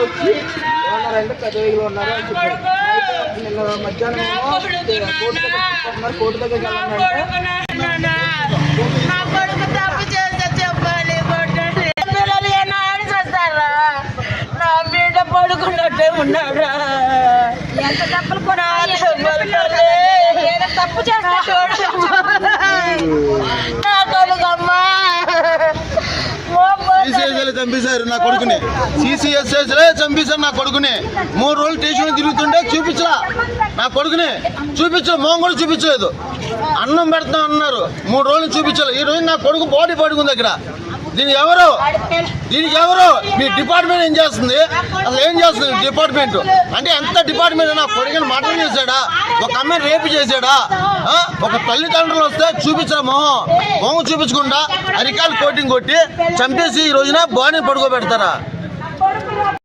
Sir వచ్చి ఏమన్నారంటే పెద్ద వెయ్యిలో ఉన్నారు అని అయితే నిన్న మధ్యాహ్నం ఏమో కోర్టు దగ్గర తీసుకుంటున్నారు కోర్టు దగ్గరికి వెళ్ళాలంటే నా కొడుకు తప్పు చేస్తే చెప్పాలి కొట్టండి. పిల్లలు ఏమో ఆడిచేస్తారా నా బిడ్డ పడుకున్నట్టే ఉన్నాడా? ఎంత తప్పులు కూడా తప్పు నా చంపేశారు నా కొడుకుని. సిసిఎస్ఎస్లే చంపేశారు నా కొడుకుని. మూడు రోజులు స్టేషన్ తిరుగుతుంటే చూపించలా నా కొడుకుని చూపించు మొహం కూడా చూపించలేదు. అన్నం పెడతాం అన్నారు. మూడు రోజులు చూపించలేదు ఈ రోజు నా కొడుకు బాడీ పడుకుంది అక్కడ. దీనికి ఎవరు? దీనికి ఎవరు? మీ డిపార్ట్మెంట్ ఏం చేస్తుంది? అసలు ఏం చేస్తుంది డిపార్ట్మెంట్? అంటే ఎంత డిపార్ట్మెంట్? నా కొడుకుని మటన్ చేశాడా? ఒక అమ్మాయి రేపు చేశాడా? ఒక తల్లిదండ్రులు వస్తే చూపించరా మొహం? మొహం చూపించకుండా అరికాలు కోటింగ్ కొట్టి చంపేసి ఈ రోజున బాడీని పడుకోబెడతారా?